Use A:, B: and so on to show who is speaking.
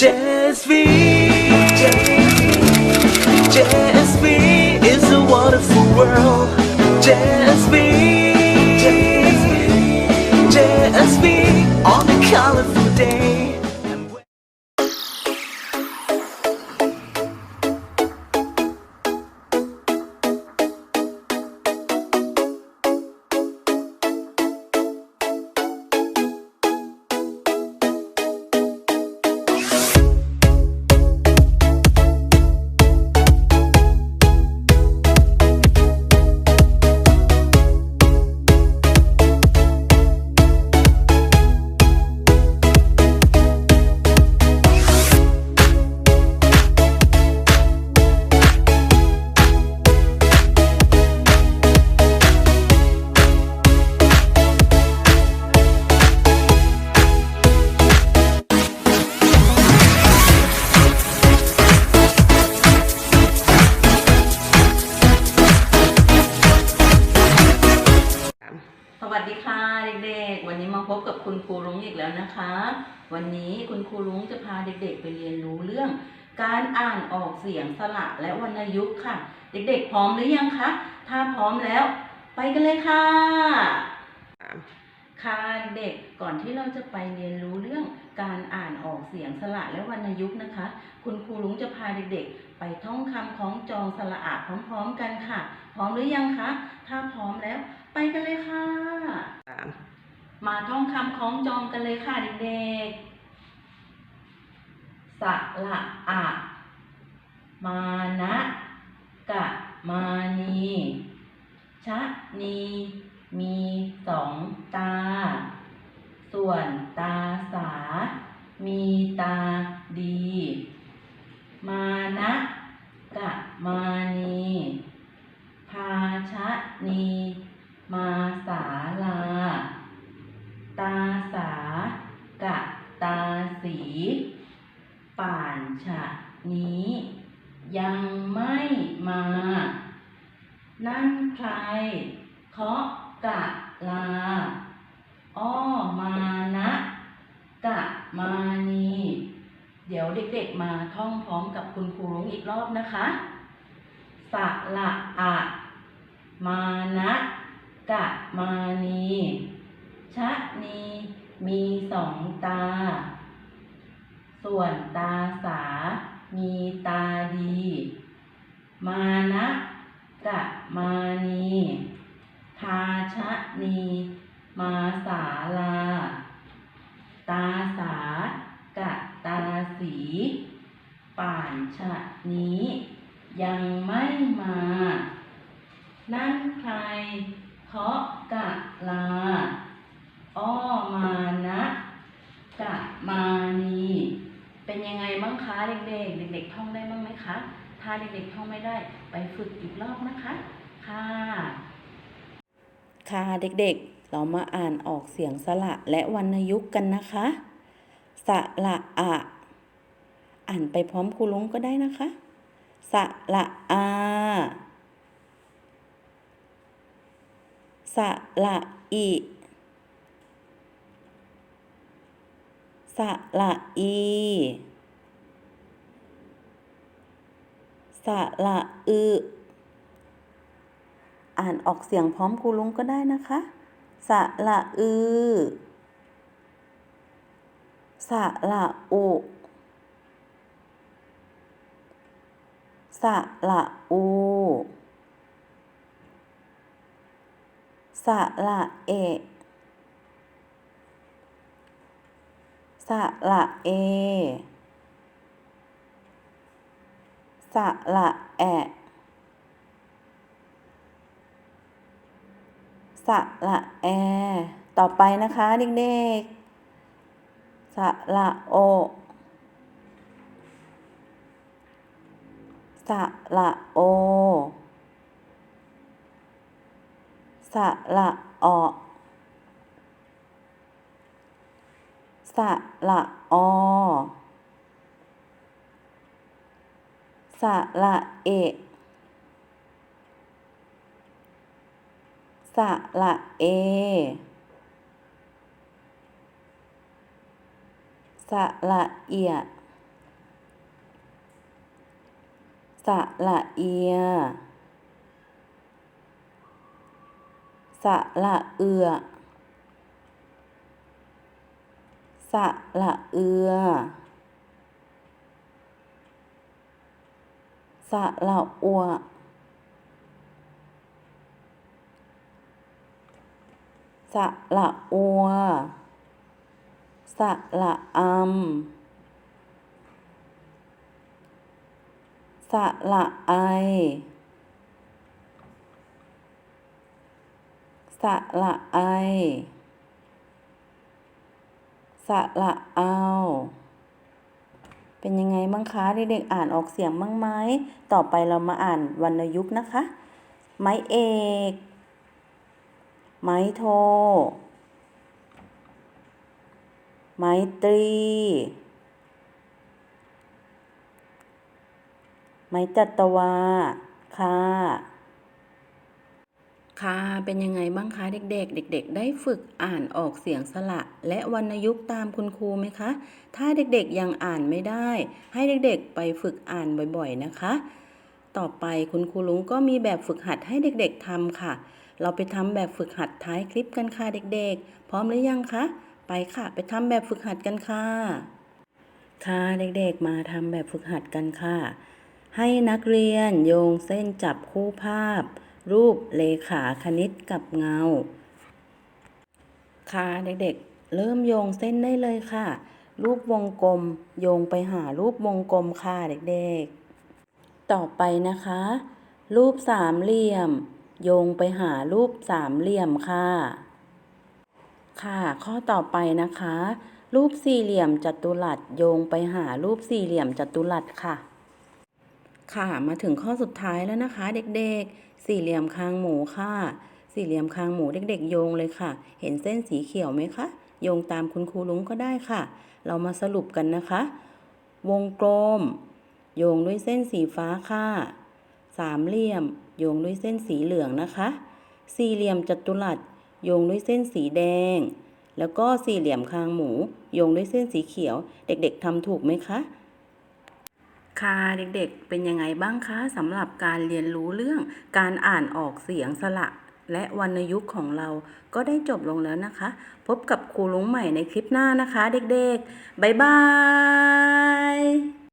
A: Jazz me, jazz me, is a wonderful world.
B: Jazz me. งอีกแล้วนะคะ วันนี้คุณครูรุ้งจะพาเด็กๆ ไปเรียนรู้เรื่อง การอ่านออกเสียงสระและวรรณยุกต์ค่ะ เด็กๆ พร้อมหรือยังคะ ถ้าพร้อมแล้ว ไปกันเลยค่ะ ค่ะเด็กก่อนที่เราจะไปเรียนรู้เรื่อง การอ่านออกเสียงสระและวรรณยุกต์นะคะ คุณครูลุงจะพาเด็กๆ ไปท่องคำคล้องจองสระอะพร้อมๆกันค่ะ พร้อมหรือยังคะ ถ้าพร้อมแล้ว ไปกันเลยค่ะ มาท่องคำคล้องจองกันเลยค่ะเด็กๆ สละอะ มานะกะมานีชะนี มีสองตา ส่วนตาสา มีตาดี มานะกะมานี พาชะนี มาสาลา ตาสากะตาสี ป่าน ฉะนี้ ยังไม่มา นั่นใคร เคาะกะลา อ้อมานะกะมานี เดี๋ยวเด็กๆมาท่องพร้อมกับคุณครูรุ้งอีกรอบนะคะสะละอะมานะกะมานี ชะนี มีสองตา ส่วนตาสา มีตาดี มานะกะมานีพาชะนี มาสาลา ตาสากะตาสี ป่านชะนี้ ยังไม่มา นั่นใครเคาะกะลา อ้อมานะ กะมานี เป็นยังไงบ้างคะเด็กๆ เด็กๆท่องได้บ้างไหมคะ ถ้าเด็กๆท่องไม่ได้ไปฝึกอีกรอบนะคะค่ะค่ะเด็กๆ เรามาอ่านออกเสียงสระและวรรณยุกต์กันนะคะ สระอะ อ่านไปพร้อมครูลุงก็ได้นะคะ สระอาสระอิสระอี สระอึอ่านออกเสียงพร้อมครูลุงก็ได้นะคะ สะระอือ สะระอุสะระอูสะระเอ สะสระเอ สระแอะสระแอ ต่อไปนะคะเด็กๆสระโอสระโอสระออสระออ สระเอสระเอสระเอียสระเอียสระเอือสระเอือ สระอัวสระอัวสระอำสระไอสระไอสระเอา เป็นยังไงบ้างคะเด็กๆอ่านออกเสียงบ้างไหมต่อไปเรามาอ่านวรรณยุกต์นะคะ ไม้เอก ไม้โท ไม้ตรี ไม้จัตวา ค่ะ ค่ะ เป็นยังไงบ้างคะเด็กๆ เด็ก ๆ ได้ฝึกอ่านออกเสียงสระและวรรณยุกต์ตามคุณครูไหมคะ ถ้าเด็กๆยังอ่านไม่ได้ ให้เด็กๆไปฝึกอ่านบ่อยๆนะคะ ต่อไปคุณครูลุงก็มีแบบฝึกหัดให้เด็กๆทำค่ะ เราไปทำแบบฝึกหัดท้ายคลิปกันค่ะเด็กๆ พร้อมหรือยังคะ ไปค่ะ ไปทำแบบฝึกหัดกันค่ะ ค่ะเด็กๆ มาทำแบบฝึกหัดกันค่ะ ให้นักเรียนโยงเส้นจับคู่ภาพ รูปเลขาคณิตกับเงา ค่ะเด็กๆ เริ่มโยงเส้นได้เลยค่ะ รูปวงกลมโยงไปหารูปวงกลมค่ะเด็กๆ ต่อไปนะคะ รูปสามเหลี่ยม โยงไปหารูปสามเหลี่ยมค่ะ ค่ะ ข้อต่อไปนะคะ รูปสี่เหลี่ยมจัตุรัสโยงไปหารูปสี่เหลี่ยมจัตุรัสค่ะ ค่ะมาถึงข้อสุดท้ายแล้วนะคะ เด็กๆ สี่เหลี่ยมคางหมูค่ะ สี่เหลี่ยมคางหมูเด็กๆ โยงเลยค่ะ เห็นเส้นสีเขียวไหมคะโยงตามคุณครูลุงก็ได้ค่ะ เรามาสรุปกันนะคะ วงกลม โยงด้วยเส้นสีฟ้าค่ะ สามเหลี่ยม โยงด้วยเส้นสีเหลืองนะคะ สี่เหลี่ยมจัตุรัส โยงด้วยเส้นสีแดง แล้วก็สี่เหลี่ยมคางหมู โยงด้วยเส้นสีเขียว เด็กๆทำถูกไหมคะ ค่ะเด็กๆ เป็นยังไงบ้างคะสำหรับการเรียนรู้เรื่องการอ่านออกเสียงสระ และวรรณยุกต์ของเราก็ได้จบลงแล้วนะคะ พบกับครูลุงใหม่ในคลิปหน้านะคะ เด็กๆ บ๊ายบาย